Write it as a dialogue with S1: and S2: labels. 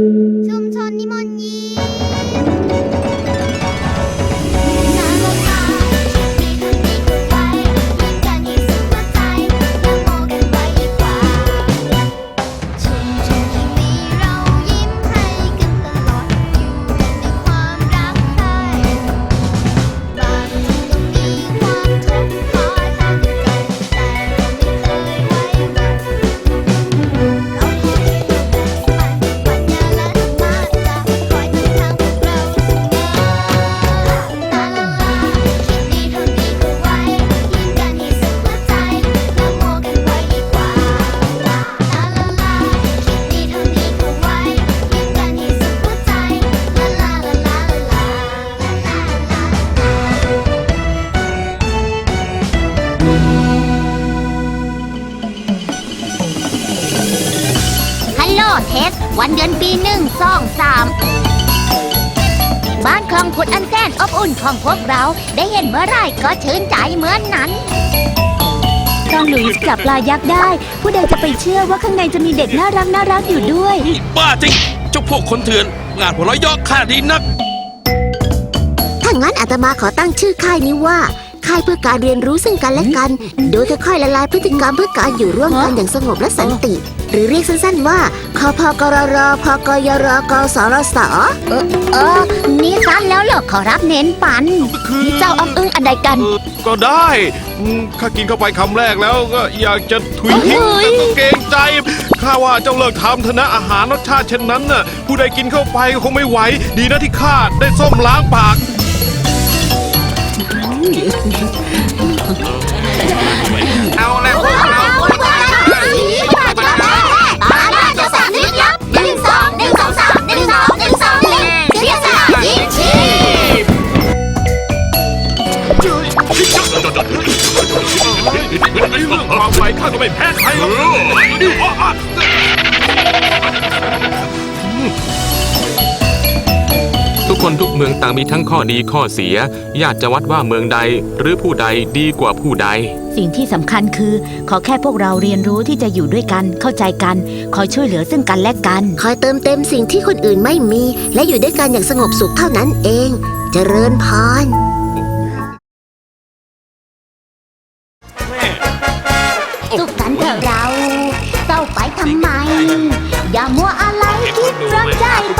S1: 좀 전임 언니. เทส วันเดือนปีหนึ่งสองสามบ้านคลองขุดอันแสนอบอุ่นของพวกเราได้เห็นเมื่อไหรก็ชื่นใจเหมือนนั้น
S2: ตอนหลุยส์จับปลายักษ์ได้ ผู้ใดจะไปเชื่อว่าข้างในจะมีเด็กน่ารักน่ารักอยู่ด้วย
S3: บ้าจริง เจ้าพวกคนเถื่อน งานหัวเราะเยอกข้าดีนัก
S4: ถ้างั้นอาตมาขอตั้งชื่อค่ายนี้ว่า ค่ายเพื่อการเรียนรู้ซึ่งกันและกัน โดยค่อยๆละลายพฤติกรรมเพื่อการอยู่ร่วมกันอย่างสงบและสันติ หรือเรียกสั้นๆว่าคพกรรพกยรกสรส
S1: เออนี่สั้นแล้วเหรอขอรับเน้นปัน
S2: นี่เจ้าอ้ำอึ้งอันใดกัน
S5: ก็ได้อืมข้ากินเข้าไปคำแรกแล้วก็อยากจะถุยทิ้ง
S2: เฮ้ย
S5: แต่ก็เกรงใจข้าว่าเจ้าเลิกทำเถอะนะอาหารรสชาติเช่นนั้นน่ะผู้ใดกินเข้าไปก็คงไม่ไหว ดีนะที่ข้าได้ส้มล้างปาก เอาแล้วพวกเรา
S1: เรื่
S5: องความไวข้าก็ไม่แพ้ใครหรอ
S6: ก คนทุกเมืองต่างมีทั้งข้อดีข้อเสีย ญาติจะวัดว่าเมืองใด หรือผู้ใดดีกว่าผู้ใด
S2: สิ่งที่สำคัญคือ ขอแค่พวกเราเรียนรู้ที่จะอยู่ด้วยกันเข้าใจกัน คอยช่วยเหลือซึ่งกันและกัน
S4: คอยเติมเต็มสิ่งที่คนอื่นไม่มี และอยู่ด้วยกันอย่างสงบสุขเท่านั้นเอง เจริญพร
S1: สุขกันเถอะเราเศร้าไปทำไม อย่ามัวอะไรคิดรักใจไปเปล่า